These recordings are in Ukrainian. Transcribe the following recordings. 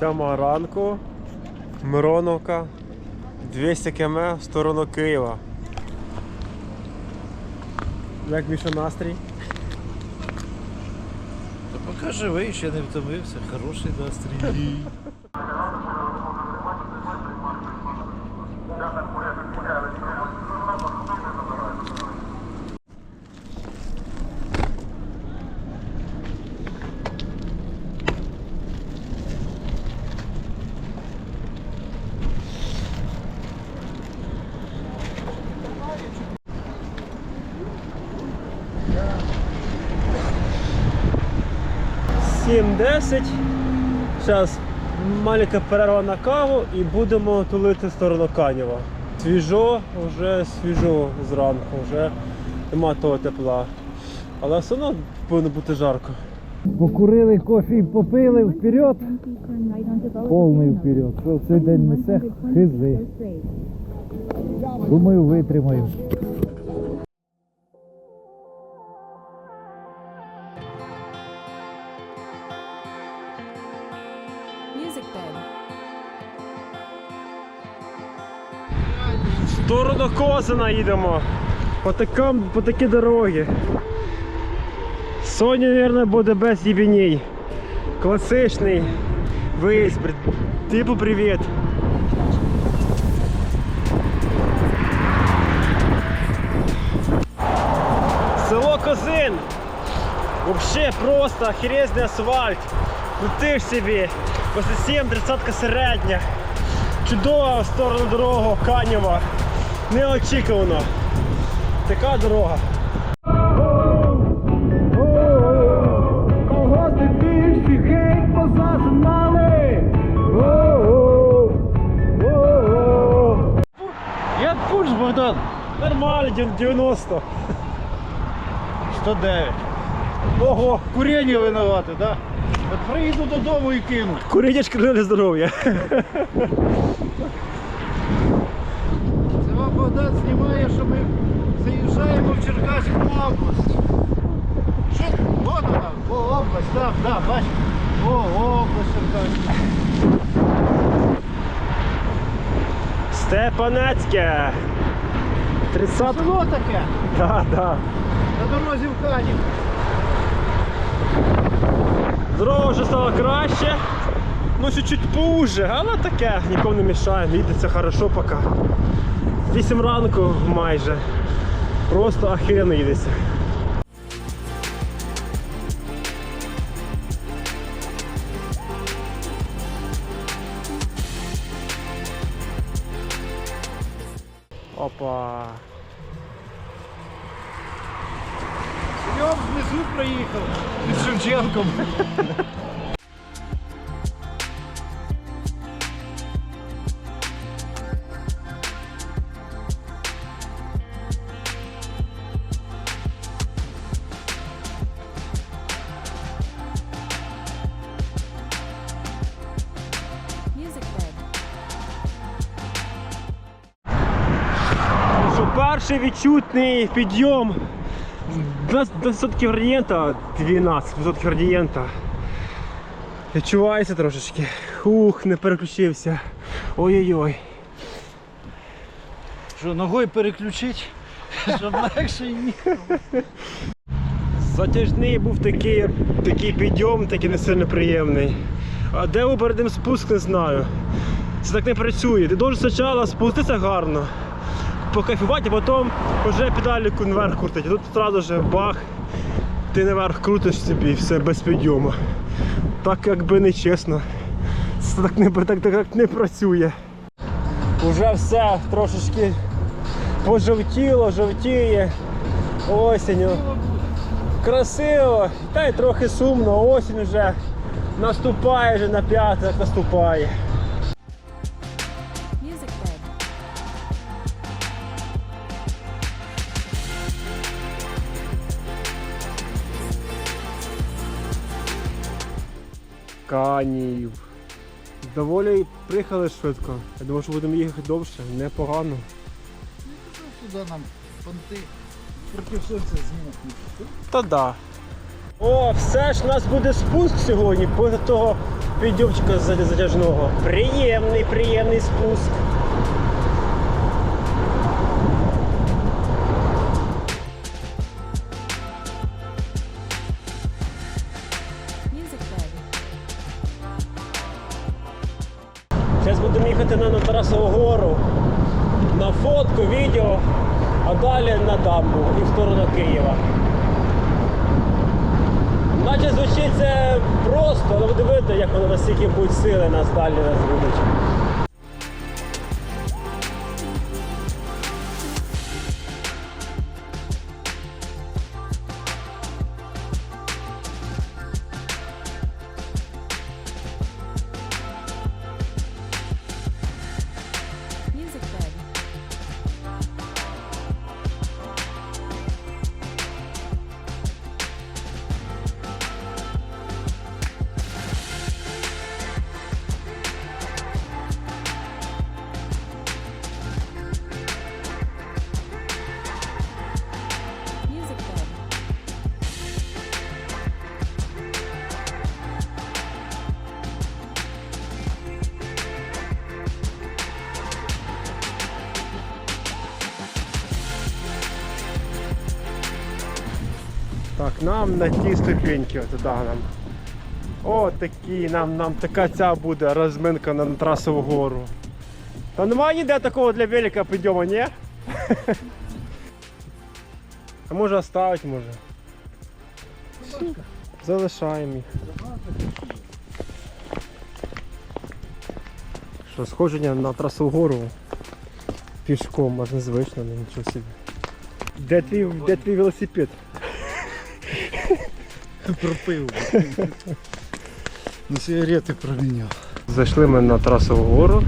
Сьома ранку, Мироновка, 200 км в сторону Києва. Як Міша настрій? Та поки живий, ще не втомився, хороший настрій. Сім десять. Зараз маленька перерва на каву і будемо тулити в сторону Канєва. Свіжо, вже свіжо зранку, вже нема того тепла. Але все одно повинно бути жарко. Покурили кофі, попили вперед. Повний вперед. Що цей день несе хизи. Думаю, витримаю. Сторону Козина їдемо. По, такам, по такій дорогі. Сьогодні, мабуть, буде без їбіній. Класичний виїзд. Типу привіт. Село Козин. Вообще просто охерезний асфальт. Летиш собі. Після 7 30 середня. Чудова в сторону дорогу Канєва. Неочікувано. Така дорога. Як пульс, Богдан? Нормально, 90. 109. Ого, Куріння винувати, да? От приїду додому і кину. куріння шкідливе здоров'я. Богдан знімає, що ми заїжджаємо в Черкаську область. Що? Вон вона, о, область, так, так, бач. О, область Черкаська. Степанецьке. 30. Село таке, Да, да. на дорозі в Канів. Дорога вже стала краще. Ну, чуть-чуть поуже, але таке, нікому не мішає, їдеться хорошо поки. 8 ранку майже. Просто охеренно їдеться. Опа. Йом внизу проїхав під Шевченком. Перший відчутний підйом 12% градієнта, 12% градієнта. Відчувається трошечки. Ух, не переключився. Ой-ой-ой. Що, ногою переключить, щоб легше їхав. Затяжний був такий, такий підйом, такий не сильно приємний. А де був перед ним спуск, не знаю. Це так не працює. Ти должен спочатку спуститися гарно, покайфувати, а потім вже педаліку наверх крутити. Тут одразу ж бах, ти наверх крутиш собі і все без підйому. Так якби не чесно. Це так не, так, так, не працює. Уже все трошечки пожовтіло, жовтіє. Осінню. Красиво, та й трохи сумно, осінь вже наступає вже на п'яток наступає. Канів. Доволі приїхали швидко. Я думаю, що будемо їхати довше, непогано. Сюди нам понти проти сонця змінити. Та да. О, все ж у нас буде спуск сьогодні, після того підйомчика за- затяжного. Приємний, приємний спуск. Так, нам на ті ступеньки, от туди нам. О, такі, нам, нам така ця буде розминка на, трасову гору. Та немає ніде такого для велика підйому, ні? А може оставити може. Залишаємо їх. Що, сходження на трасову гору пішком, аж незвично, нічого собі. Де твій, де твій велосипед? Пропив. На сигарети проміняв. Зайшли ми на трасову гору,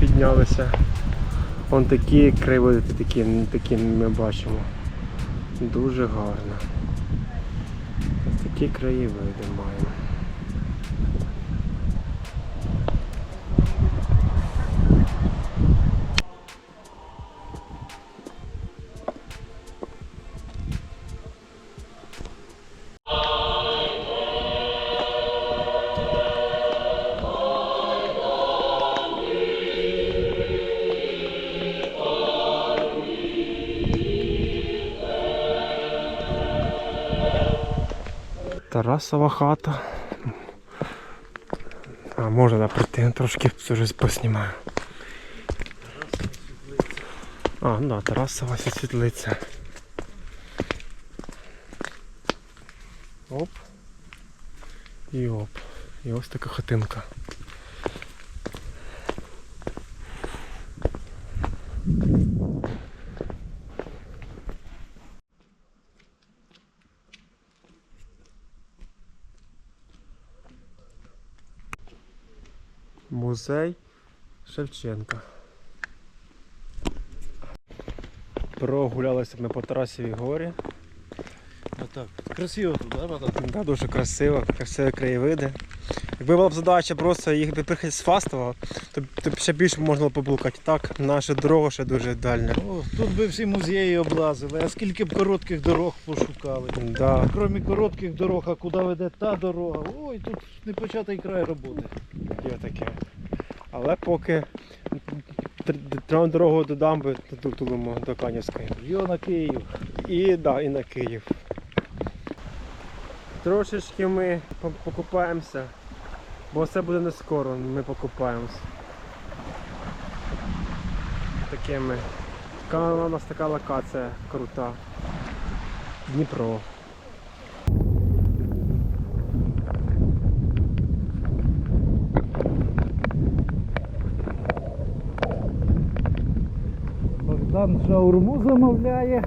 піднялися. Вон такі краєвиди, такі, такі ми бачимо. Дуже гарно. Такі краєвиди маємо. Тарасова хата. А, можна прийти, трошки вже поснімаю. А, ну да, Тарасова світлиця. Оп. І оп. І ось така хатинка. Музей Шевченка. Прогулялися ми по Тарасовій горі. Отак. Красиво тут, да, Богдан? Да, дуже красиво, красиві краєвиди. Якби була б задача просто їх би приїхати з Фастова, то, то б ще більше можна було поблукати. Так, наша дорога ще дуже дальня. О, тут би всі музеї облазили, а скільки б коротких дорог пошукали. Да. Крім коротких дорог, а куди веде та дорога? Ой, тут не початий край роботи. Є таке. Але поки тр- тр- дорогу до дамби то тулимо до Канівської. Йо на Київ. І, да, і на Київ. Трошечки ми покупаємося, бо це буде не скоро, ми покупаємося. Такими. Така у нас така локація крута. Дніпро. Богдан шаурму замовляє,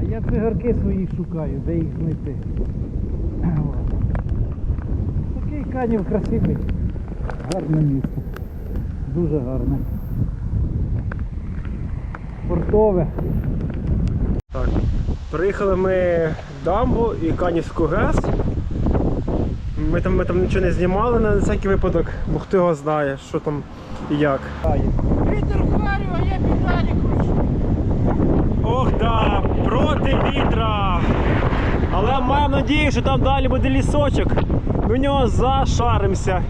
а я цигарки свої шукаю, де їх знайти. Такий канів красивий. Гарне місце. Дуже гарне. Портове. Так. Приїхали ми в дамбу і Канівську ГЕС. Ми там, ми там нічого не знімали на всякий випадок, бо хто його знає, що там і як. Вітер вхарю, а я педалі кручу. Ох, да, проти вітра. Але маємо надію, що там далі буде лісочок. Ми в нього зашаримося.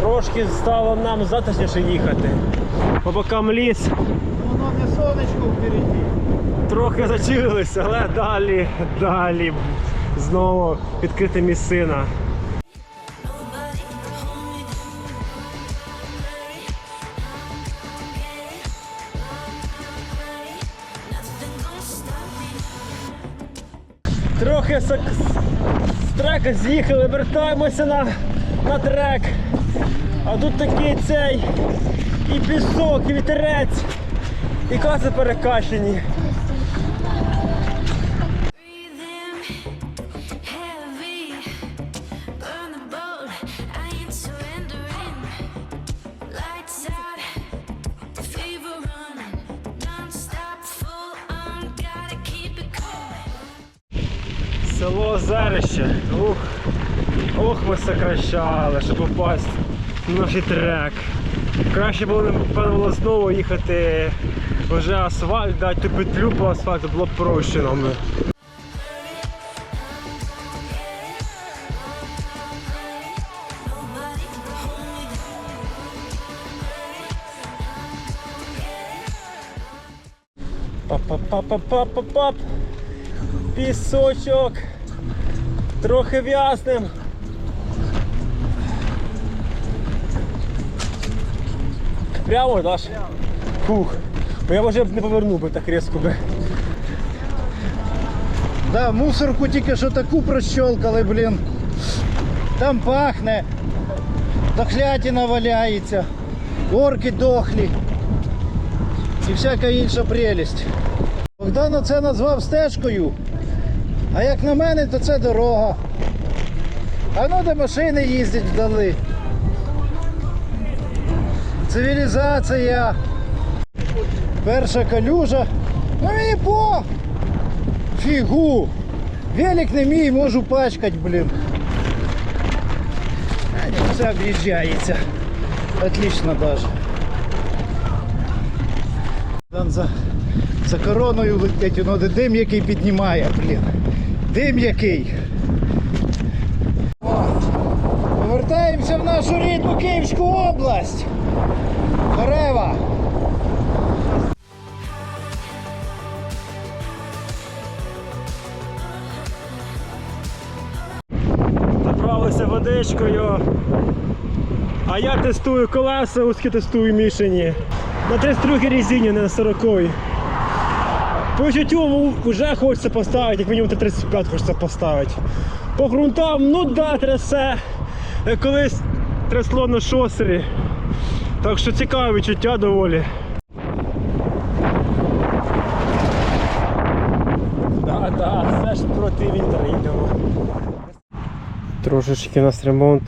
Трошки стало нам затишніше їхати. По бокам ліс. Воно не сонечко впереді. Трохи зачилилися, але далі, далі знову відкрита місцина. Трохи з з трека з'їхали, вертаємося на, на трек. А тут такий цей і пісок, і вітерець, і каси going. Село Озерище. Ух, ох, ми сокращали, щоб попасть наш трек. Краще було, було знову їхати вже асфальт, дати ту петлю по асфальту, було б проще нам. Пап-пап-пап-пап-пап-пап. Пісочок. Трохи в'язнем. Прямо, Даш? Фух. Бо я вже б не повернув би так різко би. Да, мусорку тільки що таку прощолкали, блін. Там пахне. Дохлятина валяється. Орки дохлі. І всяка інша прелість. Богдан це назвав стежкою. А як на мене, то це дорога. А ну де машини їздять вдали. Цивілізація. Перша калюжа. Ну мені по фігу. Велик не мій, можу пачкать, блін. Все об'їжджається. Отлично даже. Там за, за короною летить, воно де дим який піднімає, блін. Дим який. Повертаємося в нашу рідну Київську область. Хорева. Заправилися водичкою. А я тестую колеса, узкі тестую мішані. На 32 резині, не на 40 По відчуттю вже хочеться поставити, як мінімум 35 хочеться поставити. По ґрунтам, ну да, трясе. Колись трясло на шосері. Так що цікаве відчуття доволі. Так, так, все ж проти вітра йдемо. Трошечки у нас ремонт.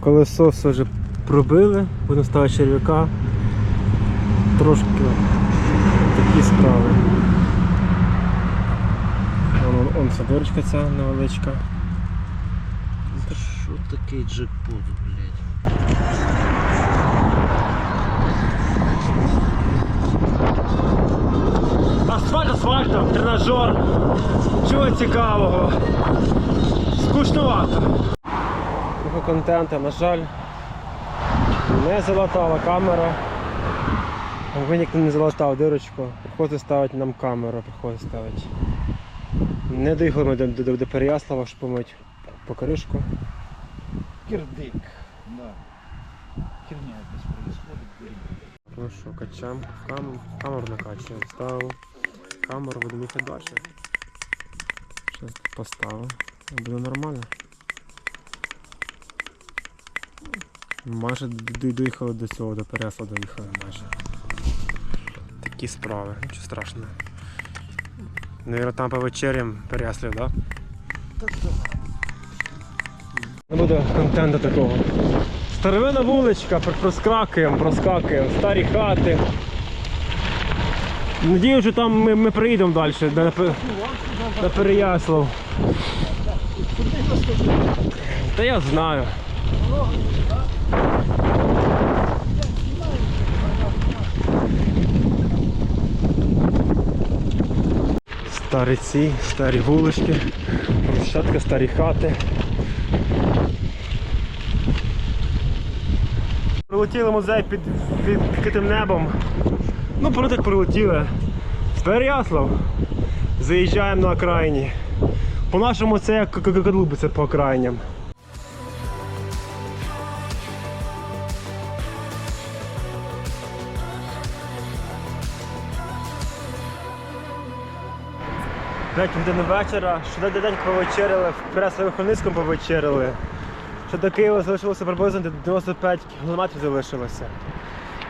Колесо все вже пробили, будемо ставити черв'яка. Трошки такі справи. Вон, вон, вон ця невеличка. Що такий джекпот, блядь? Асфальт асфальтом, тренажер. Чого цікавого? Скучновато. Трохи контенту, на жаль, не залатала камера. Винік не залатав дирочку. Приходить ставити нам камеру, приходить ставити. Не доїхали ми до, до, до Переяслава, щоб помити покришку. Кирдик. Да. Херня. Ну що, качаємо камеру, камеру накачуємо, ставимо. Камеру будемо їхати далі. Зараз поставимо. Буде нормально. Майже до- доїхали до цього, до Пересла доїхали майже. Такі справи, нічого страшного. Навірно, там по вечерям Переяслів, так? Да? Не буде контенту такого. Старовина вуличка, пр- проскакуємо, проскакуємо, старі хати. Надію, що там ми, ми приїдемо далі, Пе- на Переяслав. Та я знаю. Старі ці, старі вулички, брусчатка, старі хати. Прилетіли музей під під відкритим небом. Ну, про так прилетіли. Переяслав. Заїжджаємо на окраїні. По-нашому це як Кадлуби, це по окраїням. П'ять годин вечора, до день повечеряли, в Преслові Хмельницькому повечеряли. Ще до Києва залишилося приблизно 95 кілометрів залишилося.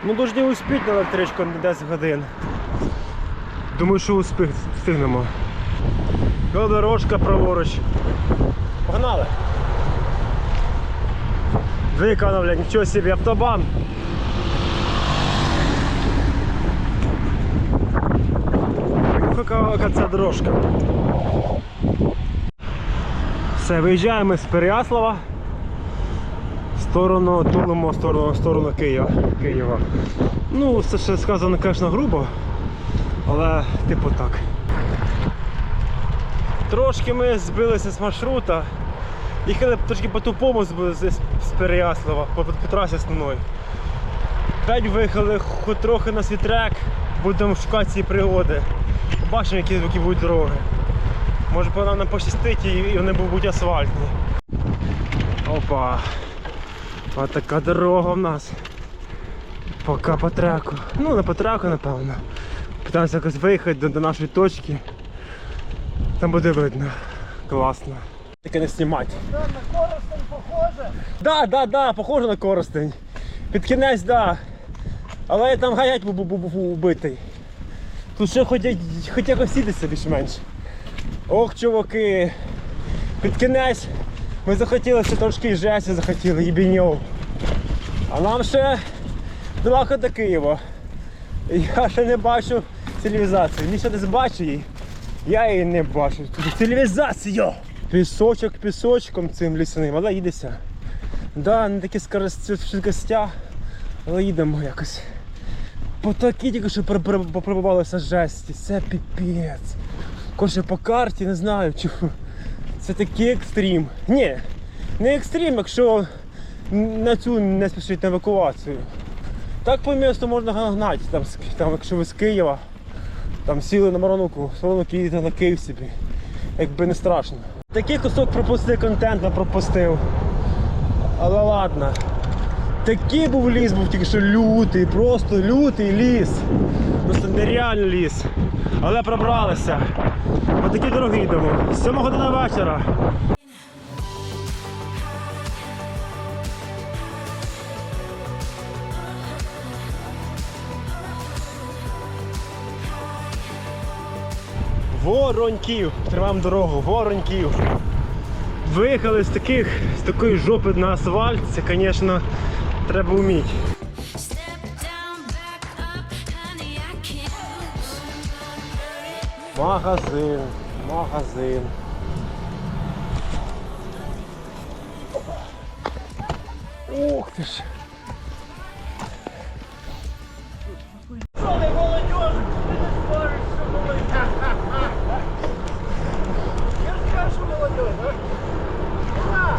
Ну дуже не успіть на електричку на 10 годин. Думаю, що успіх встигнемо. Дорожка праворуч. Погнали! Виконав, блядь, нічого собі, автобан. Яка ця дорожка. Все, виїжджаємо з Переяслава сторону тулимо в сторону, сторону Києва. Києва. Ну, це ще сказано, звісно, грубо, але типу так. Трошки ми збилися з маршрута. Їхали трошки по-тупому з, з, Переяслава, по, по трасі основної. П'ять виїхали хоч трохи на світрек, будемо шукати ці пригоди. Побачимо, які, які будуть дороги. Може по нам пощастить і вони будуть асфальтні. Опа. Ось така дорога в нас. Поки по треку. Ну, не по треку, напевно. Питаємося якось виїхати до, до нашої точки. Там буде видно. Класно. Таке не знімати. На коростень похоже. Да, да, да, похоже на коростень. Під кінець, да. Але там гаять був, був, був убитий. Тут ще хоч, хоч якось сідеться більш-менш. Ох, чуваки. Під кінець ми захотіли ще трошки жесті захотіли, їбіньов. А нам ще далеко до Києва. Я ще не бачу цивілізації. Ще не бачу її. Я її не бачу. Цивілізація! Пісочок пісочком цим лісяним, але їдеся. Да, не такі швидкостя, але їдемо якось. По такі тільки що попробувалися жесті, це піпець. Коротше, по карті не знаю, чого. Це такий екстрім. Ні, не екстрім, якщо на цю не спішить на евакуацію. Так по місту можна гнати, там, там, якщо ви з Києва, там сіли на Маронуку, Маронук їдете на Київ собі. Якби не страшно. Такий кусок пропустив контент, пропустив. Але ладно. Такий був ліс, був тільки що лютий, просто лютий ліс. Просто нереальний ліс. Але пробралися. По такій дорогі йдемо. 7 година вечора. Вороньків. Тримаємо дорогу. Вороньків. Виїхали з таких, з такої жопи на асфальт, це, звісно, треба вміти. Що молодіж, а? На.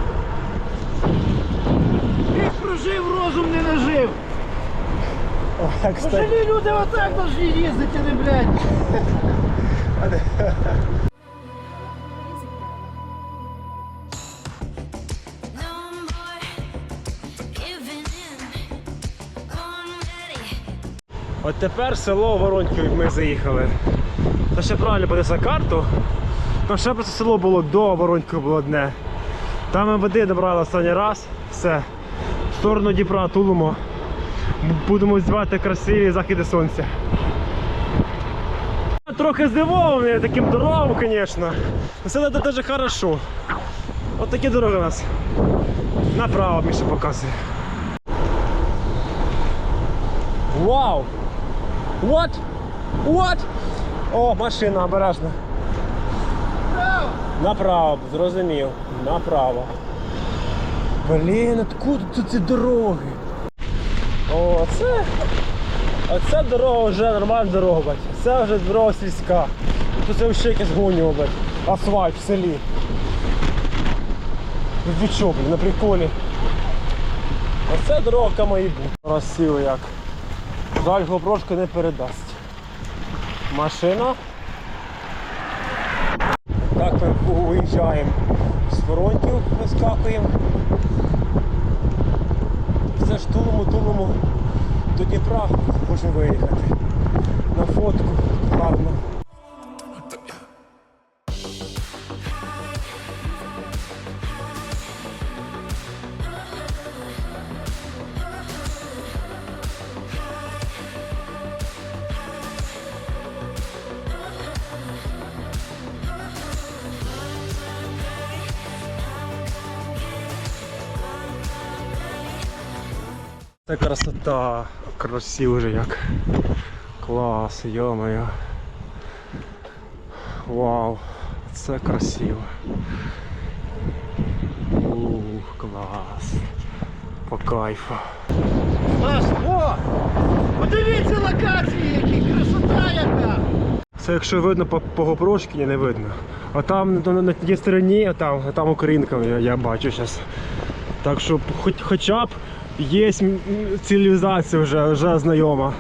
Вік прожив, розум не нажив. Пожилі люди отак должны їздити, а не блядь. Ready. От тепер село Вороньків ми заїхали. Це ще правильно подивився карту. Там ще просто село було до Вороньків було одне. Там ми води набрали останній раз. Все. В сторону Дніпра тулимо. Будемо збивати красиві захиди сонця. Трохи здивований таким дорогам, звісно. Це дуже хорошо. От такі дороги у нас. Направо Міша показує. Вау! What? What? О, машина обережно. Направо, зрозумів. Направо. Блін, откуда тут ці дороги? О, це. Оце дорога вже нормальна дорога, бать. Це вже дорога сільська. Тут це ще якесь гоню, бать. Асфальт в селі. Ви на приколі. Оце дорога яка має бути. Красиво як. Жаль, гопрошка не передасть. Машина. Так ми виїжджаємо з фронтів, вискакуємо. Все ж тулимо, тулимо до Дніпра хочемо виїхати. На фотку гарно. Це красота, красиво вже як. Клас, йо-моє. Вау, це красиво. Ух, клас. По кайфу. О! Подивіться локації, які красота яка! Це якщо видно по, по гопрошки, не видно. А там на, на, на тій стороні, а там, а там українка, я, я бачу зараз. Так що хоч, хоча б є цивілізація вже, вже знайома.